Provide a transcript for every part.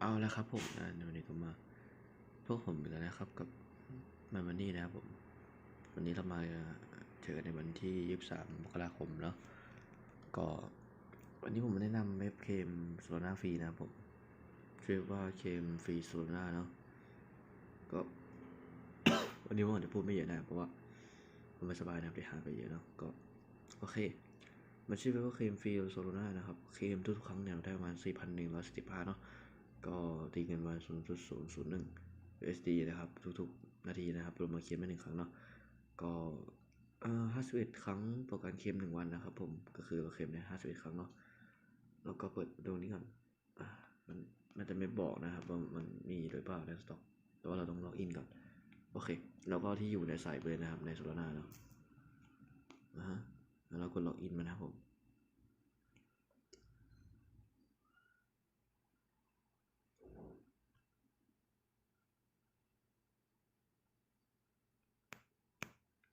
เอาละครับผมนะในวันนี้ก็มาพวกผมอีกแล้วนะครับกับมามันนี่นะครับผม วันนี้เรามาเจอกันในวันที่23มกราคมเนาะก็วันนี้ผมมาแนะนำเว็บเคมโซลาร่าฟรีนะครับผมชื่อว่าเคมฟรีโซลาร่าเนาะก็ วันนี้ผมอาจจะพูดไม่เยอะนะเพราะว่า มไม่สบายนะได้หาไปเยอะเนาะก็โอเค มันชื่อว่าเคมฟรีโซโลนานะครับ เคมทุกครั้งเนี่ยเราได้ประมาณ 4,115เนาะก็ตีเงินมา0.001 USD นะครับ ทุกๆ นาทีนะครับรวมมาเคมไปหนึ่งครั้งเนาะก็เอ่อ51ครั้งต่อการเคมหนึ่งวันนะครับ ผมก็คือเราเคมได้51ครั้งเนาะแล้วก็เปิดดูนี้ก่อนมันมันจะไม่บอกนะครับว่ามันมีหรือเปล่าในสต็อกแต่ว่าเราต้องล็อกอินก่อน โอเค แล้วก็ที่อยู่ในสายไปเลยนะครับ ในโซลาร่าเนาะนะฮะแล้วเรากดล็อกอินมานะครับผม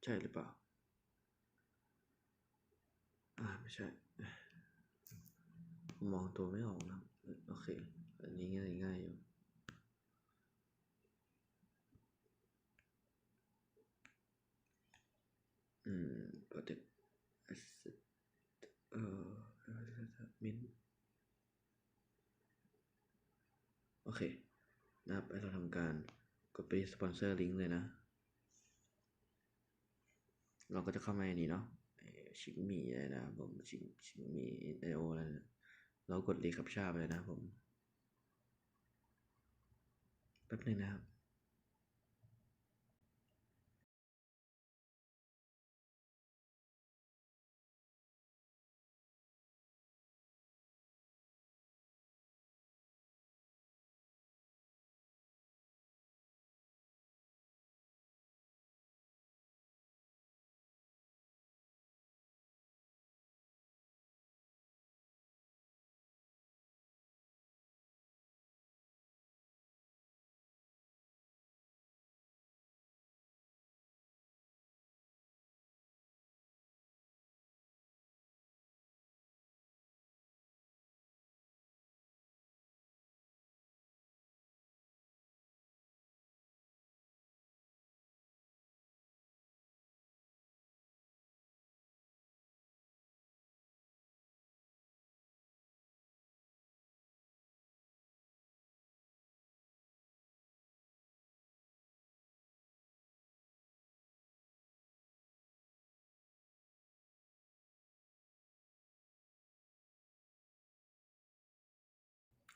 ใช่หรือเปล่า อ่า ไม่ใช่ มองตัวไม่ออกนะ โอเค อันนี้ง่ายง่ายอยู่ อื ม protect asset เอ่อ mint โอเคนะครับให้เราทำการกดไปสปอนเซอร์ลิงก์เลยนะ เราก็จะเข้ามาในนี้เนาะชิงมีอะไรนะผมชิงชิงมีไอโออะไรนะเรากดรีคับชาไปเลยนะผมแป๊บนึงนะครับ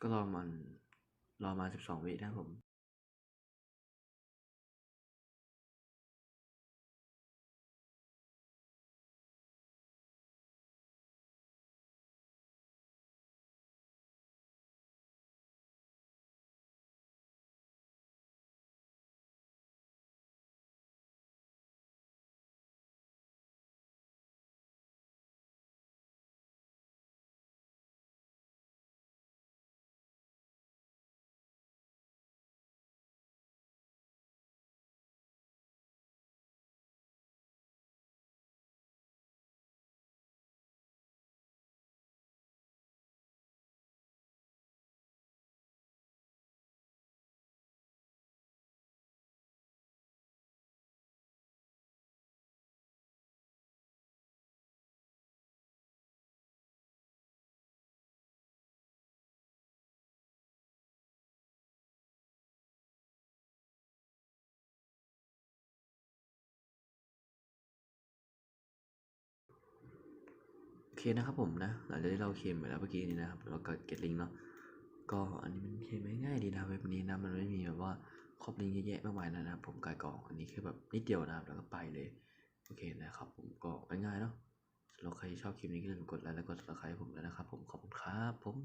ก็รอมันรอมาสิบสองวินะครับผม เคนะครับผมนะหลังจากที่เราเคลมไปแล้วเมื่อกี้นี้นะครับเราก็เก็ตลิงเนาะก็อันนี้มันเคลมง่ายดีนะเว็บนี้นะมันไม่มีแบบว่าครอบลิงก์เยอะแยะมากมายนะครับผมกายกล่องอันนี้แค่แบบนิดเดียวนะครับแล้วก็ไปเลยโอเคนะครับผมก็ง่ายๆเนาะสำหรับใครชอบคลิปนี้ก็อย่าลืมกดไลค์และกด subscribe ผมด้วยนะครับผมขอบคุณครับผม